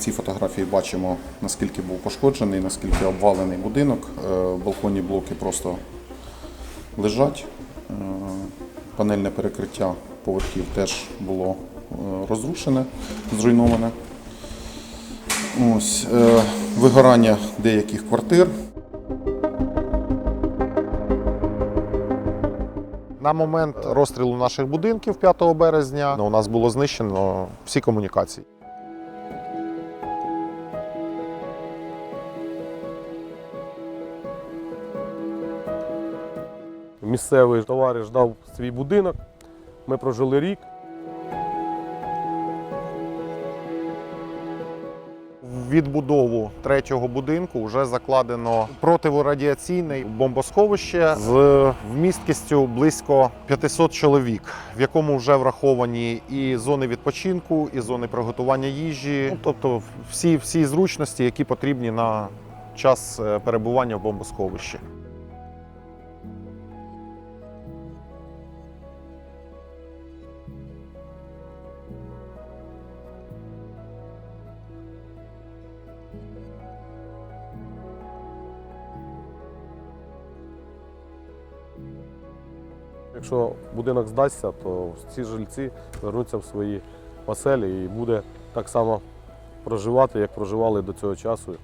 цій фотографії бачимо, наскільки був пошкоджений, наскільки обвалений будинок. Е, Балконні блоки просто лежать. Е, Панельне перекриття поверхів теж було е, розрушене, зруйноване. Ось, вигорання деяких квартир. На момент розстрілу наших будинків 5 березня у нас було знищено всі комунікації. Місцевий товариш дав свій будинок. Ми прожили рік. Відбудову третього будинку вже закладено противорадіаційне бомбосховище з вмісткістю близько 500 чоловік, в якому вже враховані і зони відпочинку, і зони приготування їжі, ну, тобто всі, всі зручності, які потрібні на час е, перебування в бомбосховищі. Якщо будинок здасться, то ці жильці вернуться в свої оселі і буде так само проживати, як проживали до цього часу.